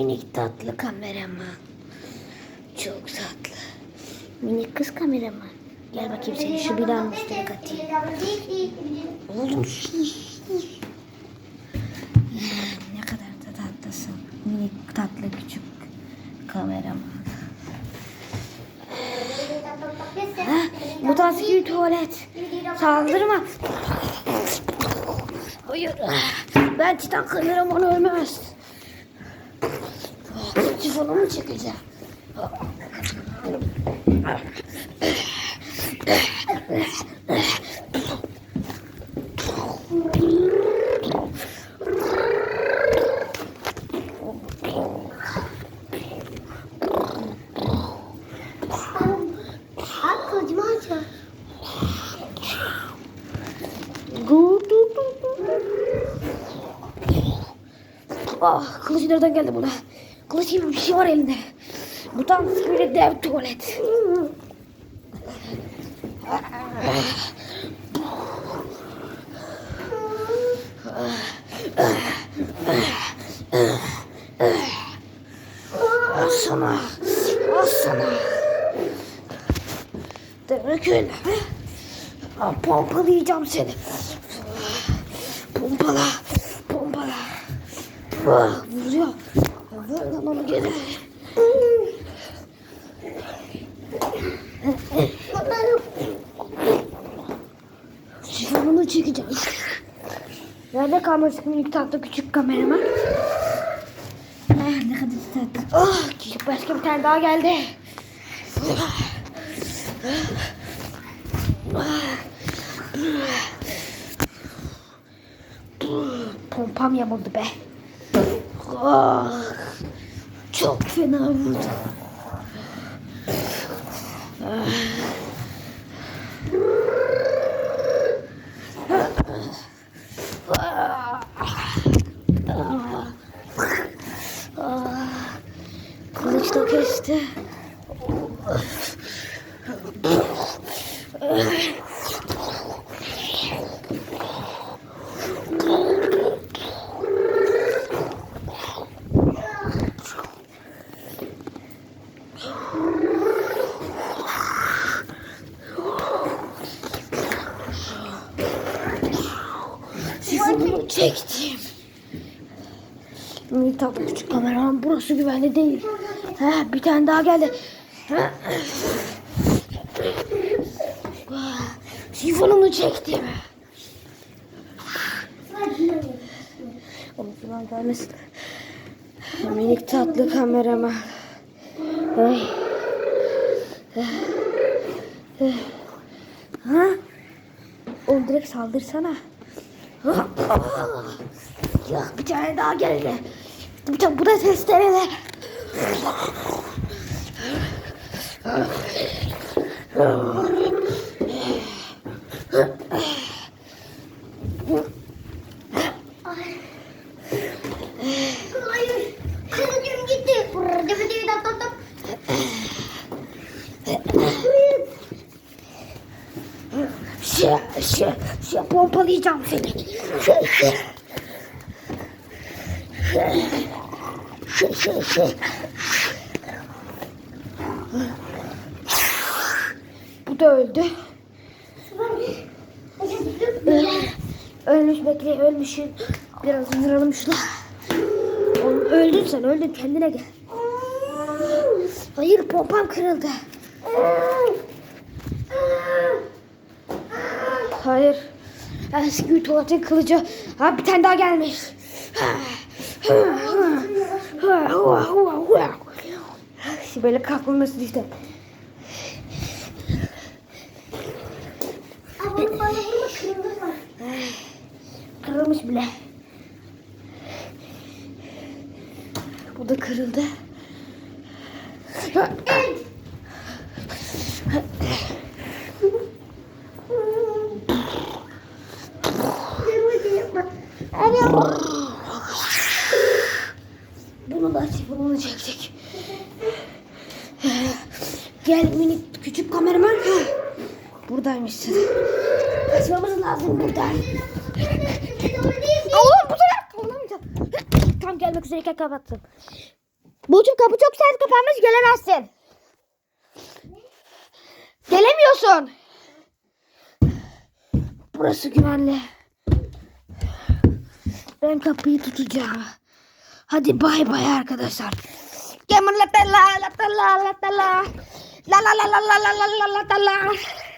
Minik tatlı kameraman. Çok tatlı. Minik kız kameraman. Gel bakayım seni şu binanın üstüne katayım. Oğlum. Ne kadar da tatlısın. Minik tatlı küçük kameraman. Ha, Mutaski tuvalet. Saldırma. Hayır. Ben Titan kameraman ölmez. Telefonumu çekeceğim. Ah, kılıç nereden geldi buna? Kılıç bir şey var elinde. Mutant böyle dev tuvalet. Al sana. Al sana. Demek öyle. Ha, pompalayacağım seni. Pompala. Pompala. Vuruyor. Lan onu. Sifonunu çekeceğim. Nerede kalmıştık minik tatlı küçük kameraman? Ah, ne kadar tatlı. Ah, başka bir tane daha geldi. Pompam yamuldu be. Ah, çok fena vurdu. Kılıç da kesti. Sifonunu çektim. Minik tatlı küçük kameram burası güvenli değil. Ha, bir tane daha geldi. Ha. Sifonunu çektim. Onu falan gelmesin. Minik tatlı kamerama. Ay. Ha? Oğlum direkt saldırsana. Ya bir tane daha geldi. Bir tane bu da testerele. Hayır. Şey, şey, pompalayacağım seni. Şey, şey. Şey, şey, şey. Bu da öldü. Ölmüş bekle ölmüşün. Biraz vuralım şuna. Oğlum öldün sen öldün kendine gel. Hayır pompam kırıldı. Hayır. Eski tuvaletin kılıcı. Ha bir tane daha gelmiş. Böyle kalkmaması işte. Abi bana vurma kırılır Kırılmış bile. Bu da kırıldı. Da bunu çektik. Gel minik küçük kameraman. Buradaymışsın. Kaçmamız lazım buradan. Oğlum bu sefer kalamayacağım. Tam gelmek üzereyken kapattım. Burcu kapı çok sert kapanmış gelemezsin. Gelemiyorsun. Burası güvenli. Ben kapıyı tutacağım. Hadi bay bay arkadaşlar. La la la la la la la la la la la la la la la